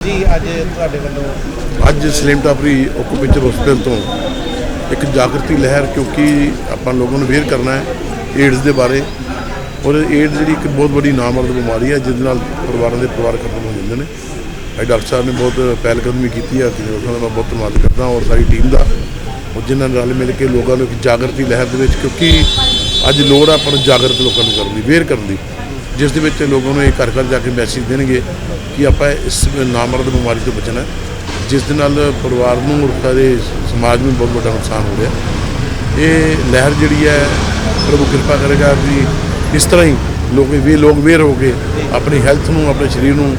ਜੀ, ਅੱਜ ਤੁਹਾਡੇ ਵੱਲੋਂ ਅੱਜ ਸਲੀਮ ਟਾਪਰੀ ਓਕੂਪੇਚਰ ਹਸਪੀਟਲ ਤੋਂ ਇੱਕ ਜਾਗਰਤੀ ਲਹਿਰ ਕਿਉਂਕਿ ਆਪਾਂ ਲੋਕਾਂ ਨੂੰ ਅਵੇਅਰ ਕਰਨਾ ਹੈ ਏਡਸ ਦੇ ਬਾਰੇ। ਔਰ ਏਡਸ ਜਿਹੜੀ ਇੱਕ ਬਹੁਤ ਵੱਡੀ ਨਾਮਰਦ ਬਿਮਾਰੀ ਹੈ, ਜਿਹਦੇ ਨਾਲ ਪਰਿਵਾਰਾਂ ਦੇ ਪਰਿਵਾਰ ਖਤਮ ਹੋ ਜਾਂਦੇ ਨੇ। ਇਹ ਡਾਕਟਰ ਸਾਹਿਬ ਨੇ ਬਹੁਤ ਪਹਿਲਕਦਮੀ ਕੀਤੀ ਹੈ, ਤੇ ਉਹਨਾਂ ਦਾ ਮੈਂ ਬਹੁਤ ਧੰਨਵਾਦ ਕਰਦਾ ਔਰ ਸਾਰੀ ਟੀਮ ਦਾ। ਉਹ ਜਿਨ੍ਹਾਂ ਨਾਲ ਰਲ ਮਿਲ ਕੇ ਲੋਕਾਂ ਨੂੰ ਇੱਕ ਜਾਗਰਤੀ ਲਹਿਰ ਦੇ ਵਿੱਚ ਕਿਉਂਕਿ ਅੱਜ ਲੋੜ ਆ ਪਰ ਜਾਗਰਤ ਲੋਕਾਂ ਨੂੰ ਕਰਨ ਦੀ, ਅਵੇਅਰ ਕਰਨ ਦੀ। ਜਿਸ ਦੇ ਵਿੱਚ ਲੋਕਾਂ ਨੂੰ ਇਹ ਘਰ ਘਰ ਜਾ ਕੇ ਮੈਸੇਜ ਦੇਣਗੇ ਕਿ ਆਪਾਂ ਇਸ ਨਾਮਰਦ ਬਿਮਾਰੀ ਤੋਂ ਬਚਣਾ ਜਿਸ ਦੇ ਨਾਲ ਪਰਿਵਾਰ ਨੂੰ ਔਰ ਦੇ ਸਮਾਜ ਨੂੰ ਬਹੁਤ ਵੱਡਾ ਨੁਕਸਾਨ ਹੋ ਰਿਹਾ ਇਹ ਲਹਿਰ ਜਿਹੜੀ ਹੈ, ਪ੍ਰਭੂ ਕਿਰਪਾ ਕਰੇਗਾ ਵੀ ਇਸ ਤਰ੍ਹਾਂ ਹੀ ਲੋਕ ਵੀ ਲੋਕ ਵੇਰ ਹੋ ਕੇ ਆਪਣੀ ਹੈਲਥ ਨੂੰ, ਆਪਣੇ ਸਰੀਰ ਨੂੰ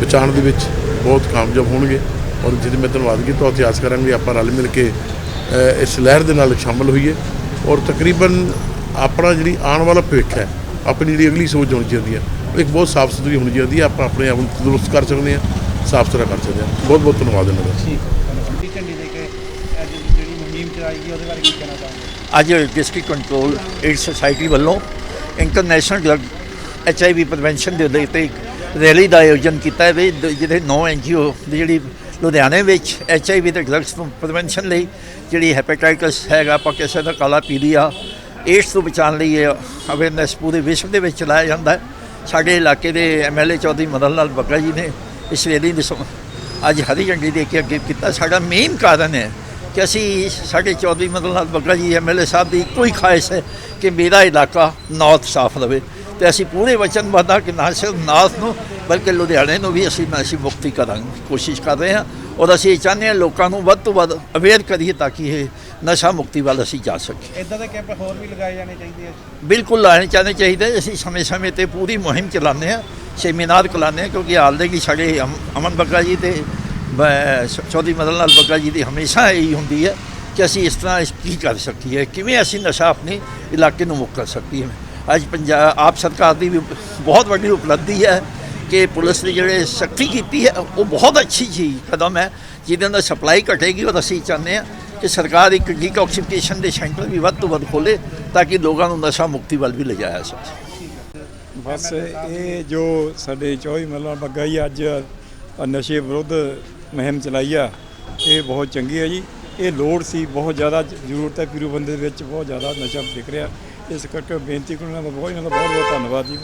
ਬਚਾਉਣ ਦੇ ਵਿੱਚ ਬਹੁਤ ਕਾਮਯਾਬ ਹੋਣਗੇ। ਔਰ ਜਿਹਦੇ ਮੈਂ ਧੰਨਵਾਦ ਕੀਤਾ ਉੱਥੇ ਆਸ ਕਰਾਂਗੇ ਆਪਾਂ ਰਲ ਮਿਲ ਕੇ ਇਸ ਲਹਿਰ ਦੇ ਨਾਲ ਸ਼ਾਮਲ ਹੋਈਏ। ਔਰ ਤਕਰੀਬਨ ਆਪਣਾ ਜਿਹੜੀ ਆਉਣ ਵਾਲਾ ਭਵਿੱਖ ਹੈ ਆਪਣੀ ਜਿਹੜੀ ਅਗਲੀ ਸੋਚ ਹੋਣੀ ਚਾਹੀਦੀ ਹੈ ਉਹ ਇੱਕ ਬਹੁਤ ਸਾਫ਼ ਸੁਥਰੀ ਹੋਣੀ ਚਾਹੀਦੀ ਹੈ ਆਪਾਂ ਆਪਣੇ ਆਪ ਨੂੰ ਤੰਦਰੁਸਤ ਕਰ ਸਕਦੇ ਹਾਂ ਸਾਫ਼ ਸੁਥਰਾ ਕਰ ਸਕਦੇ ਹਾਂ ਬਹੁਤ ਬਹੁਤ ਧੰਨਵਾਦ ਇਹਨਾਂ ਦਾ। ਠੀਕ ਦੀ ਝੰਡੀ ਦੇ ਕੇ ਅੱਜ ਜਿਹੜੀ ਮੁਹਿੰਮ ਚਲਾਈ ਗਈ ਉਹਦੇ ਬਾਰੇ ਕੀ ਕਹਿਣਾ ਚਾਹੁੰਦੇ ਅੱਜ ਡਿਸਟ੍ਰਿਕਟ ਕੰਟਰੋਲ ਏਡ ਸੁਸਾਇਟੀ ਵੱਲੋਂ ਇੰਟਰਨੈਸ਼ਨਲ ਡਰਗ ਐਚਆਈਵੀ ਪ੍ਰੀਵੈਂਸ਼ਨ ਦੇ ਉੱਤੇ ਇੱਕ ਰੈਲੀ ਦਾ ਆਯੋਜਨ ਕੀਤਾ ਹੈ ਵੀ ਦ- ਜਿਹੜੇ 9 ਐਨਜੀਓ ਦੀ ਜਿਹੜੀ ਲੁਧਿਆਣੇ ਵਿੱਚ ਐਚਆਈਵੀ ਤੇ ਡਰਗਸ ਪ੍ਰੀਵੈਂਸ਼ਨ ਲਈ ਜਿਹੜੀ ਹੈਪੇਟਾਈਟਸ ਹੈਗਾ ਆਪਾਂ ਕਿਸੇ ਦਾ ਕਾਲਾ ਪੀਲੀਆ ਏਡਸ ਤੋਂ ਬਚਾਉਣ ਲਈ ਇਹ ਅਵੇਅਰਨੈਸ ਪੂਰੇ ਵਿਸ਼ਵ ਦੇ ਵਿੱਚ ਚਲਾਇਆ ਜਾਂਦਾ ਹੈ। ਸਾਡੇ ਇਲਾਕੇ ਦੇ ਐਮਐਲਏ ਚੌਧਰੀ ਮਦਨ ਲਾਲ ਬੱਗਾ ਜੀ ਨੇ ਇਸ ਰੈਲੀ ਦੇ ਅੱਜ ਹਰੀ ਝੰਡੀ ਦੇ ਕੇ ਅੱਗੇ ਕੀਤਾ। ਸਾਡਾ ਮੇਨ ਕਾਰਨ ਹੈ ਕਿ ਅਸੀਂ ਸਾਡੇ ਚੌਧਰੀ ਮਦਨ ਲਾਲ ਬੱਗਾ ਜੀ ਐਮਐਲਏ ਸਾਹਿਬ ਦੀ ਇੱਕੋ ਹੀ ਖਾਹਿਸ਼ ਹੈ ਕਿ ਮੇਰਾ ਇਲਾਕਾ ਨਾਰਥ ਸਾਫ਼ ਰਵੇ ਤੇ ਅਸੀਂ ਪੂਰੇ ਵਚਨਬੱਧ ਹਾਂ ਕਿ ਨਾ ਸਿਰਫ ਨਾਰਥ ਨੂੰ ਬਲਕਿ ਲੁਧਿਆਣੇ ਨੂੰ ਵੀ ਅਸੀਂ ਨਸ਼ੀ ਮੁਕਤੀ ਕਰਾਂਗੇ ਕੋਸ਼ਿਸ਼ ਕਰ ਰਹੇ ਹਾਂ। ਔਰ ਅਸੀਂ ਇਹ ਚਾਹੁੰਦੇ ਹਾਂ ਲੋਕਾਂ ਨੂੰ ਵੱਧ ਤੋਂ ਵੱਧ ਅਵੇਅਰ ਕਰੀਏ ਤਾਂ ਕਿ ਇਹ ਨਸ਼ਾ ਮੁਕਤੀ ਵੱਲ ਅਸੀਂ ਜਾ ਸਕੀਏ। ਇਦਾਂ ਦੇ ਕੈਂਪ ਹੋਰ ਵੀ ਲਗਾਏ ਜਾਣੇ ਚਾਹੀਦੇ ਆ। ਬਿਲਕੁਲ ਲਾਣੇ ਚਾਹਣੇ ਚਾਹੀਦੇ ਅਸੀਂ ਸਮੇਂ-ਸਮੇਂ ਤੇ ਪੂਰੀ ਮੁਹਿੰਮ ਚਲਾਉਂਦੇ ਹਾਂ ਸੈਮੀਨਾਰ ਚਲਾਉਂਦੇ ਹਾਂ ਕਿਉਂਕਿ ਹਾਲ ਦੇ ਕਿ ਸਾਡੇ ਅਮ- ਅਮਨ ਬੱਗਾ ਜੀ ਤੇ ਚੌਧਰੀ ਮਦਨ ਲਾਲ ਬੱਗਾ ਜੀ ਦੀ ਹਮੇਸ਼ਾ ਇਹੀ ਹੁੰਦੀ ਹੈ ਕਿ ਅਸੀਂ ਇਸ ਤਰ੍ਹਾਂ ਇਸ ਕੀ ਕਰ ਸਕੀਏ ਕਿਵੇਂ ਅਸੀਂ ਨਸ਼ਾ ਆਪਣੇ ਇਲਾਕੇ ਨੂੰ ਮੁਕਤ ਕਰ ਸਕੀਏ। ਅੱਜ ਪੰਜਾਬ ਆਪ ਸਰਕਾਰ ਦੀ ਵੀ ਬਹੁਤ ਵੱਡੀ ਉਪਲਬਧੀ ਹੈ ਕਿ ਪੁਲਿਸ ਨੇ ਜਿਹੜੇ ਸਖਤੀ ਕੀਤੀ ਹੈ ਉਹ ਬਹੁਤ ਅੱਛੀ ਚੀਜ਼ ਕਦਮ ਹੈ ਜਿਹਦੇ ਨਾਲ ਸਪਲਾਈ ਘਟੇਗੀ ਔਰ ਅਸੀਂ ਚਾਹੁੰਦੇ ਹਾਂ। ਕਿ ਸਰਕਾਰ ਇੱਕ ਡੀਟੌਕਸੀਫਿਕੇਸ਼ਨ ਦੇ ਸੈਂਟਰ ਵੀ ਵੱਧ ਤੋਂ ਵੱਧ ਖੋਲੇ ਤਾਂ ਕਿ ਲੋਕਾਂ ਨੂੰ ਨਸ਼ਾ ਮੁਕਤੀ ਵੱਲ ਵੀ ਲਿਜਾਇਆ ਸਕੇ। ਬਸ ਇਹ ਜੋ ਸਾਡੇ ਚੌਹੀ ਮੱਲਾ ਬੱਗਾ ਜੀ ਅੱਜ ਨਸ਼ੇ ਵਿਰੁੱਧ ਮੁਹਿੰਮ ਚਲਾਈ ਆ, ਇਹ ਬਹੁਤ ਚੰਗੀ ਹੈ ਜੀ। ਇਹ ਲੋੜ ਸੀ, ਬਹੁਤ ਜ਼ਿਆਦਾ ਜ਼ਰੂਰਤ ਹੈ, ਪੀਰੂ ਬੰਦੇ ਦੇ ਵਿੱਚ ਬਹੁਤ ਜ਼ਿਆਦਾ ਨਸ਼ਾ ਵਿਕ ਰਿਹਾ। ਇਸ ਕਰਕੇ ਬੇਨਤੀ ਕਰਨਾ ਬਹੁਤ ਇਹਨਾਂ ਦਾ ਬਹੁਤ ਬਹੁਤ ਧੰਨਵਾਦ ਜੀ।